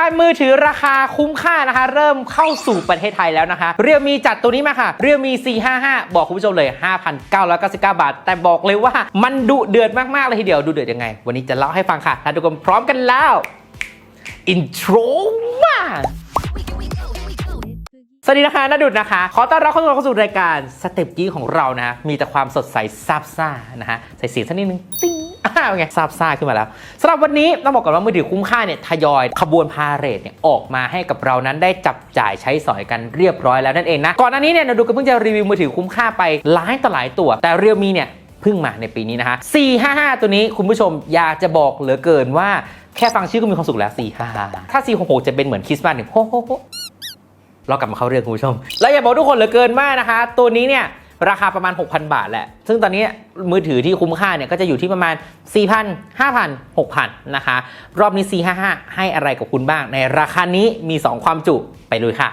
การมือถือราคาคุ้มค่านะคะ เริ่มเข้าสู่ประเทศไทยแล้วนะคะ เรียวมีจัดตัวนี้มาค่ะ เรียวมี455 บอกคุณผู้ชมเลย 5,999 บาท แต่บอกเลยว่ามันดุเดือดมาก ๆ เลยทีเดียวดูเดือดยังไง วันนี้จะเล่าให้ฟังค่ะถ้าทุกคนพร้อมกันแล้วอินโทรมาสวัสดีนะคะนาดุดนะคะ ขอต้อนรับเข้าสู่เข้าสู่รายการสเต็ปกี้ของเรานะ มีแต่ความสดใสซาบซ่านะฮะใส่เสียงสักนิดนึง ติ้ง อ้าวไงซาบซ่าขึ้นมาแล้วสำหรับวันนี้ต้องบอกก่อนว่ามือถือคุ้มค่าเนี่ยทยอยขบวนพาเหรดเนี่ยออกมาให้กับเรานั้นได้จับจ่ายใช้สอยกันเรียบร้อยแล้วนั่นเองนะก่อนหน้านี้เนี่ยนาดุดก็เพิ่งจะรีวิวมือถือคุ้มค่าไปหลายต่อหลายตัว แต่เรียวมีเนี่ยเพิ่งมาในปีนี้นะคะ455 ตัวนี้คุณผู้ชมอยากจะบอกเหลือเกินว่าแค่ฟังชื่อก็มีความสุขแล้ว455ถ้า466จะเป็นเหมือนคริสต์มาสเนี่ยโฮโฮโฮเรากลับมาเข้าเรื่องคุณผู้ชม แล้วอย่าบอกทุกคนเหลือเกินมากนะคะ ตัวนี้เนี่ย ราคาประมาณ 6,000 บาทแหละ ซึ่งตอนนี้มือถือที่คุ้มค่าเนี่ยก็จะอยู่ที่ประมาณ 4,000 5,000 6,000 นะคะ รอบนี้455 ให้อะไรกับคุณบ้าง ในราคานี้มี 2 ความจุไปเลยค่ะ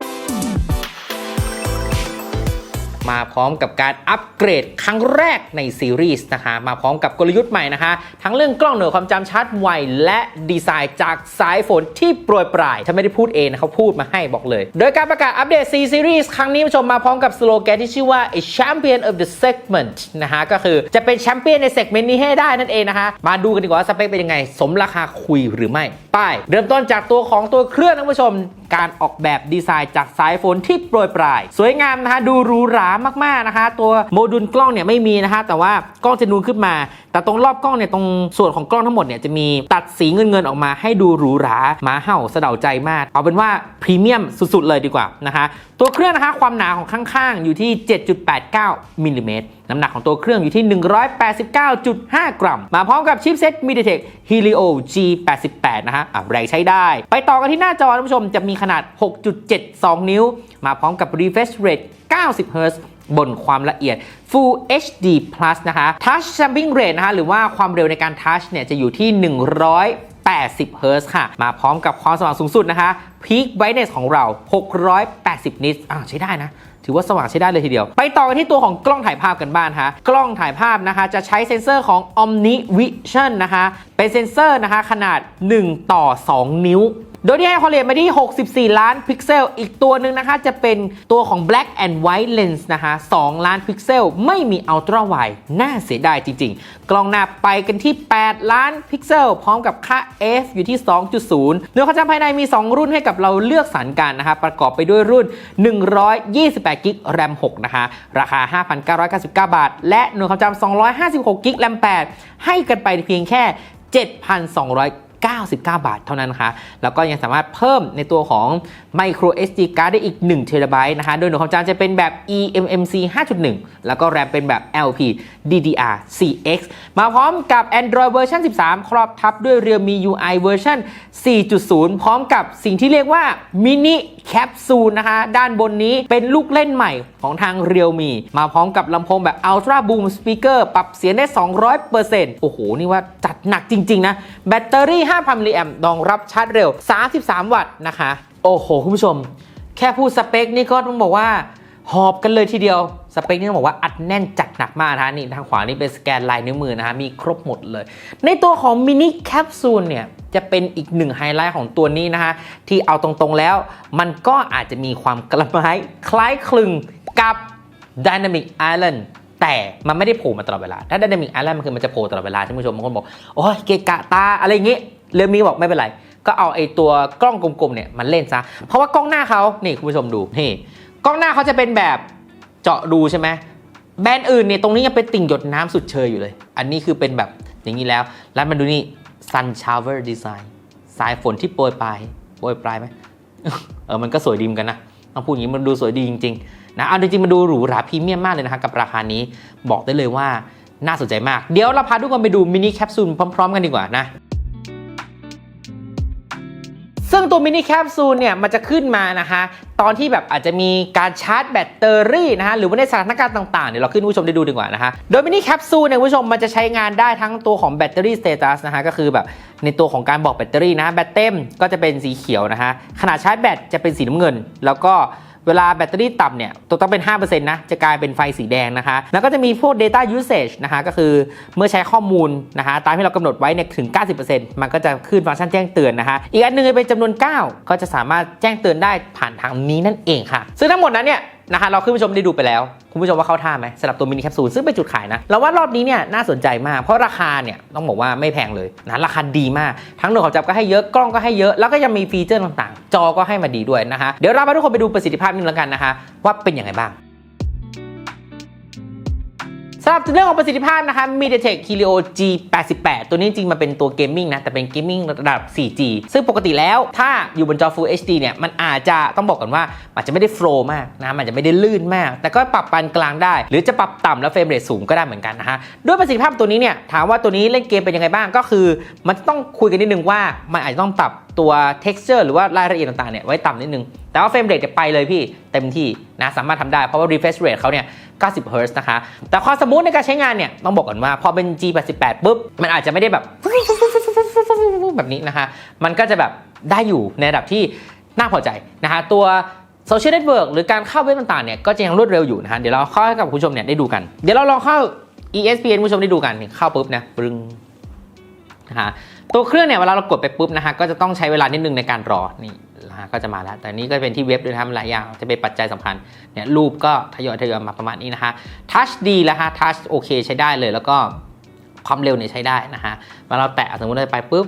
มาพร้อมกับการอัปเกรดครั้งแรกในซีรีส์นะคะ มาพร้อมกับกลยุทธ์ใหม่นะคะ ทั้งเรื่องกล้องเหนือความจำชัดไวและดีไซน์จากสายฝนที่โปรยปลายฉันไม่ได้พูดเองนะเขาพูดมาให้บอกเลย โดยการประกาศอัปเดต C Series ครั้งนี้ผู้ชมมาพร้อมกับสโลแกนที่ชื่อว่า a champion of the segment นะคะก็คือจะเป็นแชมเปี้ยนในเซกเมนต์นี้ให้ได้นั่นเองนะคะ มาดูกันดีกว่าว่าสเปคเป็นยังไง สมราคาคุยหรือไม่ไป้าย เริ่มต้นจากตัวของตัวเครื่องนะผู้ชมการออกแบบดีไซน์จากสายฝนที่โปรยปลาย สวยงามนะคะดูหรูหรามากๆนะคะ ตัวโมดูลกล้องเนี่ยไม่มีนะคะแต่ว่ากล้องจะนูนขึ้นมา แต่ตรงรอบกล้องเนี่ยตรงส่วนของกล้องทั้งหมดเนี่ยจะมีตัดสีเงินเงินๆออกมาให้ดูหรูหราหมาเห่าสะเดาใจมาก เอาเป็นว่าพรีเมียมสุดๆเลยดีกว่านะคะตัวเครื่องนะคะความหนาของข้างๆอยู่ที่ 7.89มิลลิเมตร น้ำหนักของตัวเครื่องอยู่ที่ 189.5 กรัม มาพร้อมกับชิปเซ็ต MediaTek Helio G88 นะฮะอะแรงใช้ได้ ไปต่อกันที่หน้าจอท่านผู้ชมจะมีขนาด 6.72 นิ้ว มาพร้อมกับ refresh rate 90 Hz บนความละเอียด Full HD Plus นะคะ Touch Sampling Rate นะคะหรือว่าความเร็วในการ Touch เนี่ยจะอยู่ที่180 Hz ค่ะ มาพร้อมกับความสว่างสูงสุดนะคะ Peak Brightness ของเรา 680 nits อ่าใช้ได้นะ ถือว่าสว่างใช้ได้เลยทีเดียว ไปต่อกันที่ตัวของกล้องถ่ายภาพกันบ้างนะคะกล้องถ่ายภาพนะคะจะใช้เซ็นเซอร์ของ Omni Vision นะคะเป็นเซ็นเซอร์นะคะขนาด 1 ต่อ 2 นิ้ว โดยที่ให้ความละเอียดมาที่ 64 ล้านพิกเซล อีกตัวหนึ่งนะคะ จะเป็นตัวของ Black and White Lens นะคะ 2 ล้านพิกเซล ไม่มี Ultra Wide น่าเสียดายจริง ๆ กล้องหน้าไปกันที่ 8 ล้านพิกเซล พร้อมกับค่า f อยู่ที่ 2.0เนื้อความจำภายในมี 2 รุ่นให้กับเราเลือกสรรกันนะคะ ประกอบไปด้วยรุ่น 128 กิก RAM 6นะคะ ราคา 5,999 บาท และหน่วยความจำ256 กิก RAM 8ให้กันไปเพียงแค่ 7,200 99 บาทเท่านั้นนะคะแล้วก็ยังสามารถเพิ่มในตัวของ micro SD card ได้อีก1 t b นะคะ โดยหน่วยความจำจะเป็นแบบ eMMC 5.1 แล้วก็แรมเป็นแบบ LP DDR CX มาพร้อมกับ Android เวอร์ชัน13 ครอบทับด้วย Realme UI เวอร์ชัน4.0 พร้อมกับสิ่งที่เรียกว่า Mini Capsule นะคะ ด้านบนนี้เป็นลูกเล่นใหม่ของทาง Realme มาพร้อมกับลำโพงแบบ Ultra Boom Speaker ปรับเสียงได้ 200%โอ้โห นี่ว่าจัดหนักจริง ๆ นะ แบตเตอรี่5,000มิลลิแอมรองรับชาร์จเร็ว 33 วัตต์นะคะ โอ้โห คุณผู้ชม แค่พูดสเปคนี่ก็ต้องบอกว่าหอบกันเลยทีเดียวสเปคนี่ต้องบอกว่าอัดแน่นจัดหนักมากนะนี่ทางขวานี่เป็นสแกนลายนิ้วมือนะคะมีครบหมดเลย ในตัวของมินิแคปซูลเนี่ยจะเป็นอีกหนึ่งไฮไลท์ของตัวนี้นะคะที่เอาตรงๆแล้ว มันก็อาจจะมีความกระไม้คล้ายคลึงกับ Dynamic Island แต่มันไม่ได้โผล่มาตลอดเวลา ถ้า Dynamic Island มันคือมันจะโผล่ตลอดเวลาท่านผู้ชมบางคนบอก โอ้ยเกะกะตาอะไรอย่างงี้ เรื่องมีบอกไม่เป็นไร ก็เอาไอ้ตัวกล้องกลมๆเนี่ยมันเล่นซะ เพราะว่ากล้องหน้าเขานี่คุณผู้ชมดูนี่กล้องหน้าเขาจะเป็นแบบเจาะรูใช่ไหมแบรนด์อื่นเนี่ยตรงนี้ยังเป็นติ่งหยดน้ำสุดเชยอยู่เลย อันนี้คือเป็นแบบอย่างนี้แล้ว แล้วมันดูนี่ Sun Shower Design สายฝนที่โปรยปลายโปรยปลายไหมเออมันก็สวยดีมกันนะต้องพูดอย่างนี้มันดูสวยดีจริงๆนะเอาจริงๆมันดูหรูหราพรีเมียมมากเลยนะคะกับราคานี้บอกได้เลยว่าน่าสนใจมาก เดี๋ยวเราพาทุกคนไปดูมินิแคปซูลพร้อม ๆ กันดีกว่านะ ซึ่งตัวมินิแคปซูลเนี่ยมันจะขึ้นมานะคะตอนที่แบบอาจจะมีการชาร์จแบตเตอรี่นะคะหรือว่าในสถานการณ์ต่างๆเดี๋ยวเราขึ้นผู้ชมได้ดูดีกว่านะคะโดยมินิแคปซูลเนี่ยผู้ชมมันจะใช้งานได้ทั้งตัวของแบตเตอรี่สเตตัสนะคะก็คือแบบในตัวของการบอกแบตเตอรี่นะแบตเต็มก็จะเป็นสีเขียวนะคะขนาดชาร์จแบตจะเป็นสีน้ำเงิน แล้วก็ เวลาแบตเตอรี่ต่ำเนี่ยต,ต้องเป็น 5%นะจะกลายเป็นไฟสีแดงนะคะ แล้วก็จะมีพวก data usage นะคะก็คือเมื่อใช้ข้อมูลนะคะตามที่เรากำหนดไว้เนี่ยถึง 90%มันก็จะขึ้นฟังก์ชันแจ้งเตือนนะคะ อีกอันหนึงเป็นจำนวน 9 ก็จะสามารถแจ้งเตือนได้ผ่านทางนี้นั่นเองค่ะ ซึ่งทั้งหมดนั้นเนี่ย นะคะเราคุณผู้ชมได้ดูไปแล้ว คุณผู้ชมว่าเข้าท่าไหมสำหรับตัวมินิแคปซูลซึ่งเป็นจุดขายนะเราว่ารอบนี้เนี่ยน่าสนใจมาก เพราะราคาเนี่ยต้องบอกว่าไม่แพงเลยนะราคาดีมาก ทั้งหน่วยความจำก็ให้เยอะกล้องก็ให้เยอะแล้วก็ยังมีฟีเจอร์ต่างๆ จอก็ให้มาดีด้วยนะคะเดี๋ยวเราพาทุกคนไปดูประสิทธิภาพนิดนึงแล้วกันนะคะว่าเป็นยังไงบ้าง สำหรับเรื่องของประสิทธิภาพนะคะ MediaTek Helio G88 ตัวนี้จริงๆมันเป็นตัวเกมมิ่งนะ แต่เป็นเกมมิ่งระดับ 4G ซึ่งปกติแล้วถ้าอยู่บนจอ Full HD เนี่ย มันอาจจะต้องบอกก่อนว่ามันจะไม่ได้โฟล์มากนะ มันจะไม่ได้ลื่นมาก แต่ก็ปรับปานกลางได้ หรือจะปรับต่ำแล้วเฟรมเรทสูงก็ได้เหมือนกันนะฮะ ด้วยประสิทธิภาพตัวนี้เนี่ย ถามว่าตัวนี้เล่นเกมเป็นยังไงบ้างก็คือ มันต้องคุยกันนิดนึงว่ามันอาจจะต้องปรับตัว texture หรือว่ารายละเอียดต่างๆเนี่ยไว้ต่ำนิดนึงแต่ว่าเฟรมเรทจะไปเลยพี่เต็มที่นะสามารถทำได้เพราะว่า refresh rate เขาเนี่ย 90 Hz นะคะ แต่ความสมูทในการใช้งานเนี่ย ต้องบอกก่อนว่า พอเป็น G88 ปุ๊บ มันอาจจะไม่ได้แบบ แบบนี้นะคะ มันก็จะแบบได้อยู่ในระดับที่น่าพอใจนะคะตัว Social Network หรือการเข้าเว็บต่างๆเนี่ยก็จะยังรวดเร็วอยู่นะคะเดี๋ยวเราเข้าให้กับคุณผู้ชมเนี่ยได้ดูกัน เดี๋ยวเราลองเข้า ESPN คุณผู้ชมได้ดูกันเข้าปุ๊บนะปรึงนะคะตัวเครื่องเนี่ยเวลาเรากดไปปุ๊บนะฮะก็จะต้องใช้เวลานิดนึงในการรอนี่ นะฮะก็จะมาแล้ว แต่นี่ก็เป็นที่เว็บด้วยนะครับหลายอย่างจะเป็นปัจจัยสำคัญเนี่ยรูปก็ทยอยทยอยมาประมาณนี้นะคะทัชดีแล้วฮะทัชโอเคใช้ได้เลยแล้วก็ความเร็วเนี่ยใช้ได้นะฮะเวลาเราแตะสมมติเราไปปุ๊บ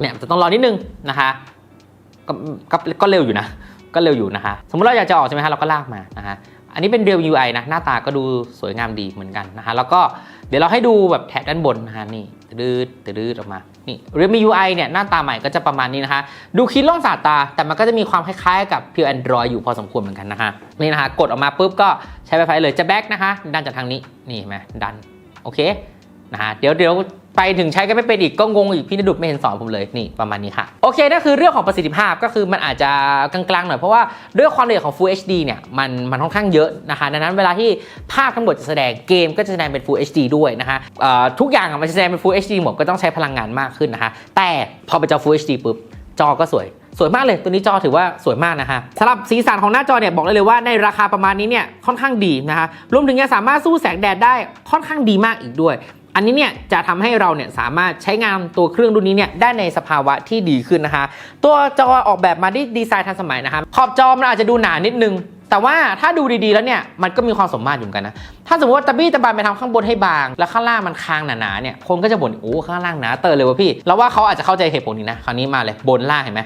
เนี่ยจะต้องรอนิดนึงนะคะก็ก็ก็เร็วอยู่นะ ก็เร็วอยู่นะคะสมมติเราอยากจะออกใช่ไหมฮะเราก็ลากมานะฮะอันนี้เป็นเรียว UI นะหน้าตาก็ดูสวยงามดีเหมือนกันนะคะแล้วก็เดี๋ยวเราให้ดูแบบแท็กด้านบนนะฮะนี่ตืดตืดออกมา นี่ Realme UI เนี่ยหน้าตาใหม่ก็จะประมาณนี้นะคะ ดูคิดล่องสาตา แต่มันก็จะมีความคล้ายๆกับ Pure Android อยู่พอสมควรเหมือนกันนะคะนี่นะคะ กดออกมาปุ๊บก็ใช้ไฟเลยจะแบ็กนะคะ ดันจากทางนี้นี่เห็นไหมดันโอเคนะฮะเดี๋ยวเดี๋ยว ไปถึงใช้ก็ไม่เป็นอีกก็งงอีกพี่นดุดไม่เห็นสอนผมเลยนี่ประมาณนี้ค่ะ โอเคนั่นคือเรื่องของประสิทธิภาพก็คือมันอาจจะกลางๆหน่อยเพราะว่าด้วยความละเอียดของ Full HD เนี่ยมันมันค่อนข้างเยอะนะคะดังนั้นเวลาที่ภาพทั้งหมดจะแสดงเกมก็จะแสดงเป็น Full HD ด้วยนะคะทุกอย่างมันจะแสดงเป็น Full HD หมดก็ต้องใช้พลังงานมากขึ้นนะคะแต่พอเป็นจอ Full HD ปุ๊บจอก็สวยสวยมากเลย ตัวนี้จอถือว่าสวยมากนะคะสำหรับสีสันของหน้าจอเนี่ยบอกได้เลยว่าในราคาประมาณนี้เนี่ยค่อนข้างดีนะคะรวมถึงยังสามารถสู้แสงแดดได้ค่อนข้างดีมากอีกด้วย อันนี้เนี่ยจะทำให้เราเนี่ยสามารถใช้งานตัวเครื่องรุ่นนี้เนี่ยได้ในสภาวะที่ดีขึ้นนะคะ ตัวจอออกแบบมาที่ดีไซน์ทันสมัยนะคะขอบจอมันอาจจะดูหนานิดนึงแต่ว่าถ้าดูดีๆแล้วเนี่ยมันก็มีความสมมาตรอยู่กันนะ ถ้าสมมติว่าตะบี้ตะบานไปทำข้างบนให้บาง แล้วข้างล่างมันคางหนาๆเนี่ยคนก็จะบ่นโอ้ข้างล่างหนาเตอร์เลยวะพี่แล้วว่าเขาอาจจะเข้าใจเหตุผลนี้นะคราวนี้มาเลยบนล่างเห็นไหม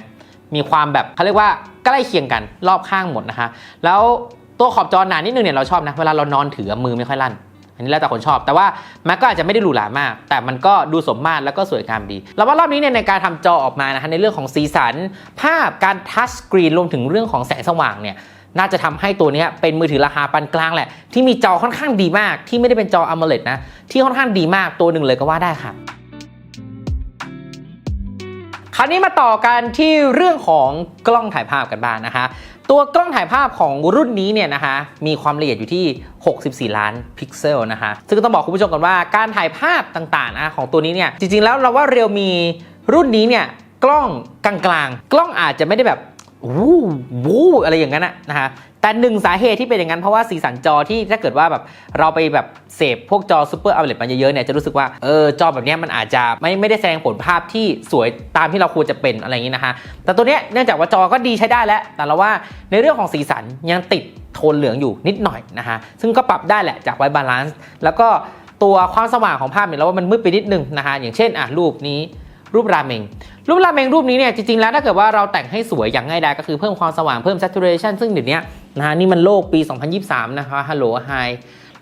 มีความแบบเขาเรียกว่าใกล้เคียงกันรอบข้างหมดนะคะ แล้วตัวขอบจอหนานิดนึงเนี่ยเราชอบนะเวลาเรานอนถือมือไม่ค่อยลั่น อันนี้แล้วแต่คนชอบ แต่ว่ามันก็อาจจะไม่ได้หรูหรามาก แต่มันก็ดูสมมาตรแล้วก็สวยงามดี แล้วว่ารอบนี้เนี่ยในการทำจอออกมานะฮะในเรื่องของสีสัน ภาพการทัชสกรีนรวมถึงเรื่องของแสงสว่างเนี่ยน่าจะทำให้ตัวนี้เป็นมือถือราคาปานกลางแหละ ที่มีจอค่อนข้างดีมากที่ไม่ได้เป็นจอ AMOLED นะ ที่ค่อนข้างดีมากตัวหนึ่งเลยก็ว่าได้ค่ะคราวนี้มาต่อกันที่เรื่องของกล้องถ่ายภาพกันบ้างนะคะ ตัวกล้องถ่ายภาพของรุ่นนี้เนี่ยนะคะมีความละเอียดอยู่ที่ 64 ล้านพิกเซลนะคะซึ่งต้องบอกคุณผู้ชมก่อนว่าการถ่ายภาพต่างๆนะของตัวนี้เนี่ยจริงๆแล้วเราว่าเรียวมีรุ่นนี้เนี่ยกล้องกลางๆ กล้องอาจจะไม่ได้แบบ วู้วู้อะไรอย่างนั้นนะนะคะแต่หนึ่งสาเหตุที่เป็นอย่างนั้นเพราะว่าสีสันจอที่ถ้าเกิดว่าแบบเราไปแบบเสพพวกจอซูเปอร์อัลเลมาเยอะๆเนี่ยจะรู้สึกว่าเออจอแบบนี้มันอาจจะไม่ไม่ได้แสดงผลภาพที่สวยตามที่เราควรจะเป็นอะไรอย่างนี้นะคะแต่ตัวเนี้ยเนื่องจากว่าจอก็ดีใช้ได้แล้ว แต่เราว่าในเรื่องของสีสันยังติดโทนเหลืองอยู่นิดหน่อยนะคะซึ่งก็ปรับได้แหละจากไว้บาลานซ์แล้วก็ตัวความสว่างของภาพเนี่ยเราว่ามันมืดไปนิดนึงนะคะอย่างเช่นอะรูปนี้ รูปราเมง รูปราเมงรูปนี้เนี่ยจริงๆแล้วถ้าเกิดว่าเราแต่งให้สวยอย่างง่ายดายก็คือเพิ่มความสว่างเพิ่ม saturation ซึ่งเดี๋ยวนี้นะฮะนี่มันโลกปี 2023 นะคะฮัลโหลไฮ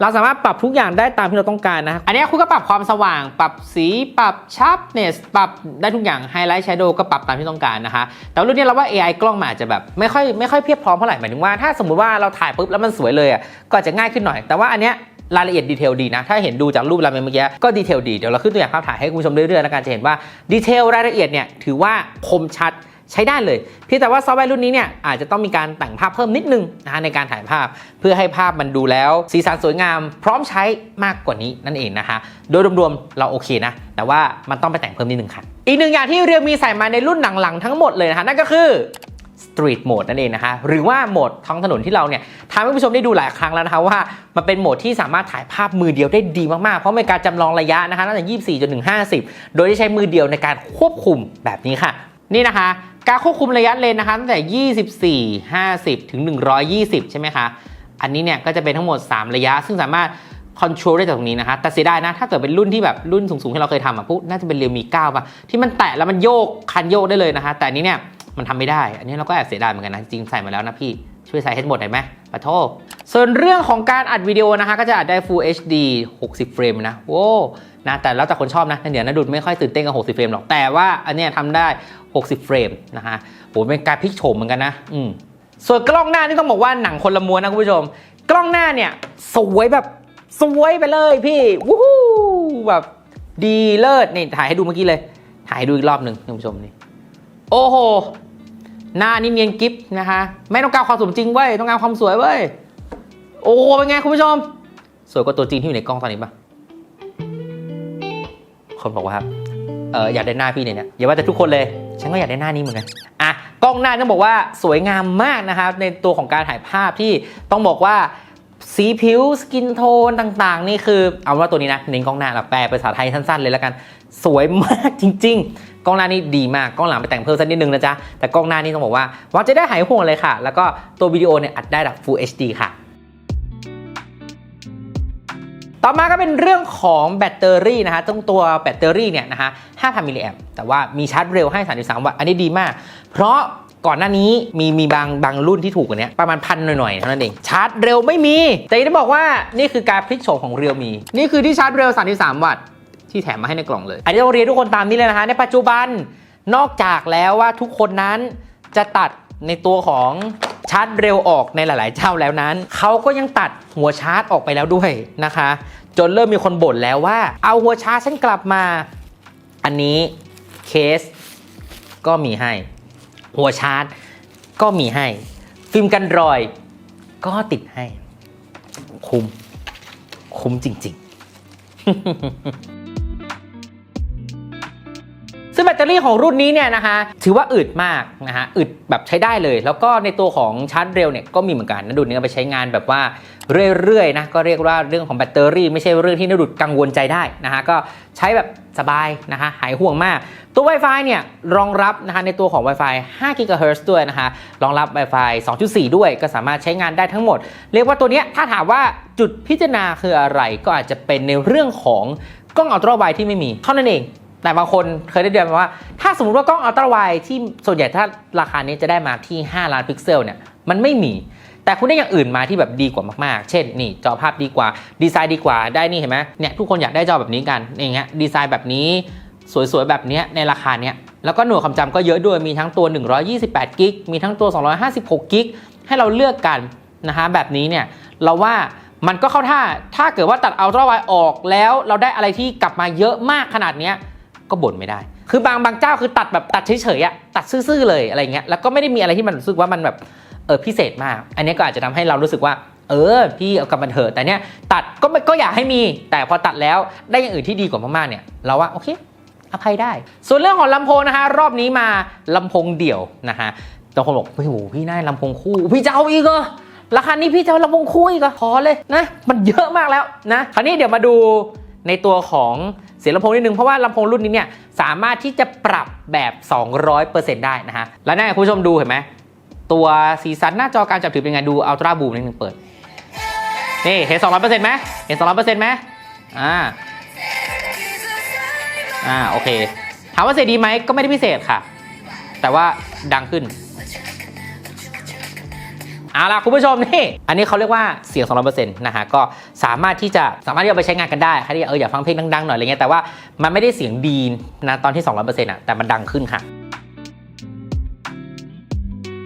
เราสามารถปรับทุกอย่างได้ตามที่เราต้องการนะ อันนี้คุณก็ปรับความสว่าง ปรับสี ปรับ sharpness ปรับได้ทุกอย่าง highlight shadow ก็ปรับตามที่ต้องการนะคะ แต่รุ่นนี้เราว่า AI กล้องมันอาจจะแบบไม่ค่อยไม่ค่อยเพียบพร้อมเท่าไหร่ หมายถึงว่าถ้าสมมุติว่าเราถ่ายปุ๊บแล้วมันสวยเลยอะ ก็จจะง่ายขึ้นหน่อย แต่ว่าอันเนี้ย รายละเอียดดีเทลดีนะ ถ้าเห็นดูจากรูปราเมงเมื่อกี้ก็ดีเทลดี เดี๋ยวเราขึ้นตัวอย่างภาพถ่ายให้คุณผู้ชมเรื่อยๆแล้วกันจะเห็นว่าดีเทลรายละเอียดเนี่ยถือว่าคมชัดใช้ได้เลยเพียงแต่ว่าซอฟต์แวร์รุ่นนี้เนี่ยอาจจะต้องมีการแต่งภาพเพิ่มนิดนึงนะฮะในการถ่ายภาพ เพื่อให้ภาพมันดูแล้วสีสันสวยงาม พร้อมใช้มากกว่านี้นั่นเองนะคะโดยรวมๆเราโอเคนะ แต่ว่ามันต้องไปแต่งเพิ่มนิดนึงค่ะ อีกหนึ่งอย่างที่เรียวมีใส่มาในรุ่นหลังๆทั้งหมดเลยนะคะนั่นก็คือ Street Mode นั่นเองนะคะหรือว่าโหมดท้องถนนที่เราเนี่ยทำให้ผู้ชมได้ดูหลายครั้งแล้วนะคะว่ามันเป็นโหมดที่สามารถถ่ายภาพมือเดียวได้ดีมากๆ เพราะมีการจำลองระยะนะคะตั้งแต่24จนถึง50 โดยที่ใช้มือเดียวในการควบคุมแบบนี้ค่ะ นี่นะคะการควบคุมระยะเลนนะคะตั้งแต่ 24 50 ถึง 120 ใช่ไหมคะ อันนี้เนี่ยก็จะเป็นทั้งหมด 3 ระยะ ซึ่งสามารถคอนโทรลได้จากตรงนี้นะคะ แต่เสียดายนะ ถ้าเกิดเป็นรุ่นที่แบบรุ่นสูงๆที่เราเคยทำอะพวกน่าจะเป็นเรียวมี9ป่ะ ที่มันแตะแล้วมันโยกคันโยกได้เลยนะคะ แต่อันนี้เนี่ย มันทำไม่ได้ อันนี้เราก็แอบเสียดายเหมือนกันนะ จริงใส่มาแล้วนะพี่ ช่วยใส่ให้หมดหน่อยไหมปะโทษส่วนเรื่องของการอัดวิดีโอนะคะ ก็จะอัดได้ Full HD 60 เฟรมนะ โว้นะ แต่แล้วแต่คนชอบนะเดี๋ยวนะดุดไม่ค่อยตื่นเต้นกับ 60 เฟรมหรอก แต่ว่าอันนี้ทำได้ 60 เฟรมนะคะโหเป็นการพลิกโฉมเหมือนกันนะ อืมส่วนกล้องหน้านี่ต้องบอกว่าหนังคนละม้วนนะคุณผู้ชม กล้องหน้าเนี่ยสวยแบบสวยไปเลยพี่วู้ฮู้แบบดีเลิศนี่ถ่ายให้ดูเมื่อกี้เลย ถ่ายให้ดูอีกรอบหนึ่งคุณผู้ชมนี่ โอ้โห หน้านี่เนียนกิฟต์นะคะไม่ต้องการความสมจริงเว้ยต้องการความสวยเว้ยโอ้เป็นไงคุณผู้ชม สวยกว่าตัวจริงที่อยู่ในกล้องตอนนี้ปะคนบอกว่าเอออยากได้หน้าพี่เนี่ยเนี่ยอย่าว่าแต่ทุกคนเลย ฉันก็อยากได้หน้านี้เหมือนกันอะกล้องหน้าต้องบอกว่าสวยงามมากนะครับในตัวของการถ่ายภาพที่ต้องบอกว่าสีผิวสกินโทนต่างๆ นี่คือ เอาว่าตัวนี้นะเน้นกล้องหน้าเราแปลเป็นภาษาไทยสั้นๆ เลยแล้วกัน สวยมากจริง ๆ กล้องหน้านี่ดีมากกล้องหลังไปแต่งเพิ่มสักนิดนึงนะจ๊ะแต่กล้องหน้านี่ต้องบอกว่าว่าจะได้หายห่วงเลยค่ะ แล้วก็ตัววิดีโอเนี่ยอัดได้แบบ Full HD ค่ะต่อมาก็เป็นเรื่องของแบตเตอรี่นะฮะตรงตัวแบตเตอรี่เนี่ยนะฮะ 5,000 มิลลิแอมป์ แต่ว่ามีชาร์จเร็วให้ 33 วัตต์ อันนี้ดีมาก เพราะก่อนหน้านี้มีมีบางบางรุ่นที่ถูกกว่านี้ประมาณพันหน่อยๆเท่านั้นเอง ชาร์จเร็วไม่มี แต่ที่บอกว่านี่คือการพลิกโฉมของเรียวมี นี่คือที่ชาร์จเร็ว 33 วัตต์ ที่แถมมาให้ในกล่องเลย อันนี้ต้องเรียนทุกคนตามนี้เลยนะฮะ ในปัจจุบันนอกจากแล้วว่าทุกคนนั้นจะตัดในตัวของชาร์จเร็วออกในหลาย ๆ เจ้าแล้วนั้น เขาก็ยังตัดหัวชาร์จออกไปแล้วด้วยนะคะ จนเริ่มมีคนบ่นแล้วว่า เอาหัวชาร์จฉันกลับมา อันนี้เคสก็มีให้ หัวชาร์จก็มีให้ ฟิล์มกันรอยก็ติดให้ คุ้ม คุ้มจริง ๆ ซึ่งแบตเตอรี่ของรุ่นนี้เนี่ยนะคะถือว่าอึดมากนะฮะอึดแบบใช้ได้เลย แล้วก็ในตัวของชาร์จเร็วเนี่ยก็มีเหมือนกันนะดุดเนี่ยเอไปใช้งานแบบว่าเรื่อยๆนะก็เรียกว่าเรื่องของแบตเตอรี่ไม่ใช่เรื่องที่นดุดกังวลใจได้นะฮะก็ใช้แบบสบายนะคะหายห่วงมาก ตัว Wi-Fi เนี่ยรองรับนะคะในตัวของ Wi-Fi 5 GHz ด้วยนะคะรองรับ Wi-Fi 2.4 ด้วย ก็สามารถใช้งานได้ทั้งหมด เรียกว่าตัวเนี้ยถ้าถามว่าจุดพิจารณาคืออะไรก็อาจจะเป็นในเรื่องของกล้องอัลตร้าไวที่ไม่มีเท่านั้นเอง แต่บางคนเคยได้เรียนมาว่า ถ้าสมมติว่ากล้องอัลตร้าไวที่ส่วนใหญ่ถ้าราคานี้จะได้มาที่ 5 ล้านพิกเซลเนี่ยมันไม่มี แต่คุณได้อย่างอื่นมาที่แบบดีกว่ามากๆ เช่นนี่จอภาพดีกว่า ดีไซน์ดีกว่าได้นี่เห็นไหมเนี่ยทุกคนอยากได้จอแบบนี้กันอย่างเงี้ยดีไซน์แบบนี้สวยๆ แบบเนี้ยในราคาเนี้ยแล้วก็หน่วยความจำก็เยอะด้วยมีทั้งตัว 128กิกมีทั้งตัว 256กิกให้เราเลือกกันนะฮะแบบนี้เนี่ยเราว่ามันก็เข้าท่าถ้าเกิดว่าตัดอัลตร้าไวออกแล้วเราได้อะไรที่กลับมาเยอะมากขนาดเนี้ย ก็บ่นไม่ได้ คือบางบางเจ้าคือตัดแบบตัดเฉยๆอะตัดซื่อๆเลยอะไรเงี้ยแล้วก็ไม่ได้มีอะไรที่มันรู้สึกว่ามันแบบเออพิเศษมาก อันนี้ก็อาจจะทำให้เรารู้สึกว่า เออ พี่เอากลับมาเถอะแต่เนี้ยตัดก็ไม่ก็อยากให้มี แต่พอตัดแล้วได้อย่างอื่นที่ดีกว่ามากๆเนี่ย เราว่าโอเค อภัยได้ ส่วนเรื่องของลำโพงนะคะรอบนี้มาลำโพงเดี่ยวนะคะบางคนบอกโอ้โหพี่น่าลำโพงคู่ พี่จะเอาอีกเหรอราคานี้พี่จะเอาลำโพงคู่อีกเหรอพอเลยนะ มันเยอะมากแล้วนะ คราวนี้เดี๋ยวมาดู ในตัวของเสียงลำโพงนิดนึง เพราะว่าลำโพงรุ่นนี้เนี่ยสามารถที่จะปรับแบบ 200%ได้นะฮะ แล้วนี่นคุณผู้ชมดูเห็นไหมตัวสีสันหน้าจอการจับถือเป็นไงดูอัลตร้าบูมนิดนึงเปิด นี่เห็น 200%ไหมเห็น 200%ไหมอ่าอ่าโอเคถามว่าเสียดีไหมก็ไม่ได้พิเศษค่ะ แต่ว่าดังขึ้น เอาล่ะคุณผู้ชมนี่ อันนี้เขาเรียกว่าเสียง 200%นะฮะก็สามารถที่จะสามารถที่จะไปใช้งานกันได้ใครที่เอออยากฟังเพลงดังๆหน่อยอะไรเงี้ยแต่ว่ามันไม่ได้เสียงดีนะตอนที่ 200%อะแต่มันดังขึ้นค่ะ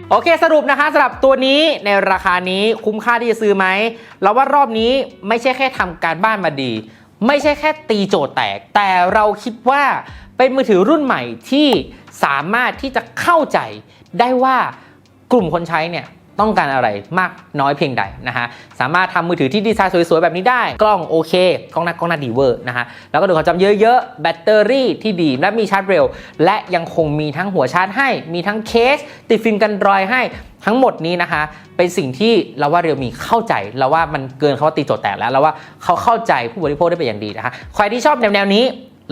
โอเคสรุปนะคะสำหรับตัวนี้ในราคานี้คุ้มค่าที่จะซื้อไหมเราว่ารอบนี้ไม่ใช่แค่ทำการบ้านมาดี ไม่ใช่แค่ตีโจทย์แตก แต่เราคิดว่าเป็นมือถือรุ่นใหม่ที่สามารถที่จะเข้าใจได้ว่ากลุ่มคนใช้เนี่ย ต้องการอะไรมากน้อยเพียงใดนะฮะสามารถทำมือถือที่ดีไซน์สวยๆ แบบนี้ได้ กล้องโอเคกล้องหน้ากล้องหน้าดีเวอร์นะฮะแล้วก็ดูความจำเยอะๆ แบตเตอรี่ที่ดีและมีชาร์จเร็ว และยังคงมีทั้งหัวชาร์จให้ มีทั้งเคส ติดฟิล์มกันรอยให้ทั้งหมดนี้นะคะเป็นสิ่งที่เราว่าเรียวมีเข้าใจเราว่ามันเกินคำว่าตีโจทย์แตกแล้วเราว่าเขาเข้าใจผู้บริโภคได้เป็นอย่างดีนะคะใครที่ชอบแนวๆนี้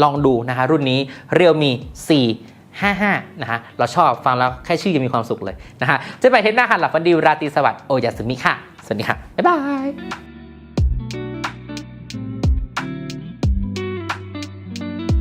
ลองดูนะคะรุ่นนี้เรียวมี4 55นะฮะเราชอบฟังแล้วแค่ชื่อยังมีความสุขเลยนะฮะจะไปเทนหน้าค่ะหลับฟันดีราตรีสวัสดิ์โอยาสึมิค่ะ สวัสดีค่ะ บ๊ายบาย